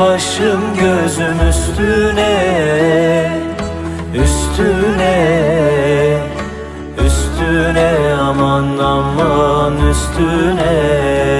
başım gözüm üstüne Üstüne Üstüne aman aman üstüne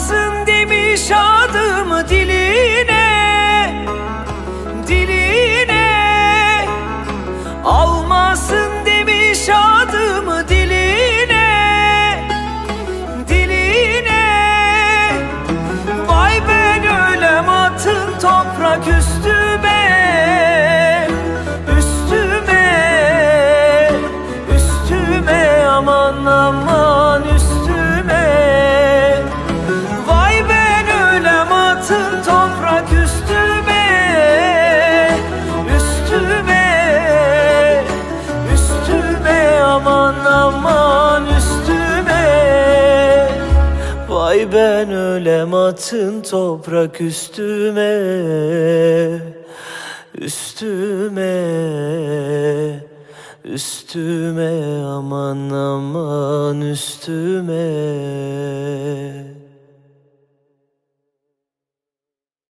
Almasın demiş adımı diline Diline. Almasın demiş adımı diline Diline. Vay ben ölem atın toprak üstüme Üstüme Üstüme. Aman aman Vay ben ölem atın toprak üstüme Üstüme Üstüme aman aman üstüme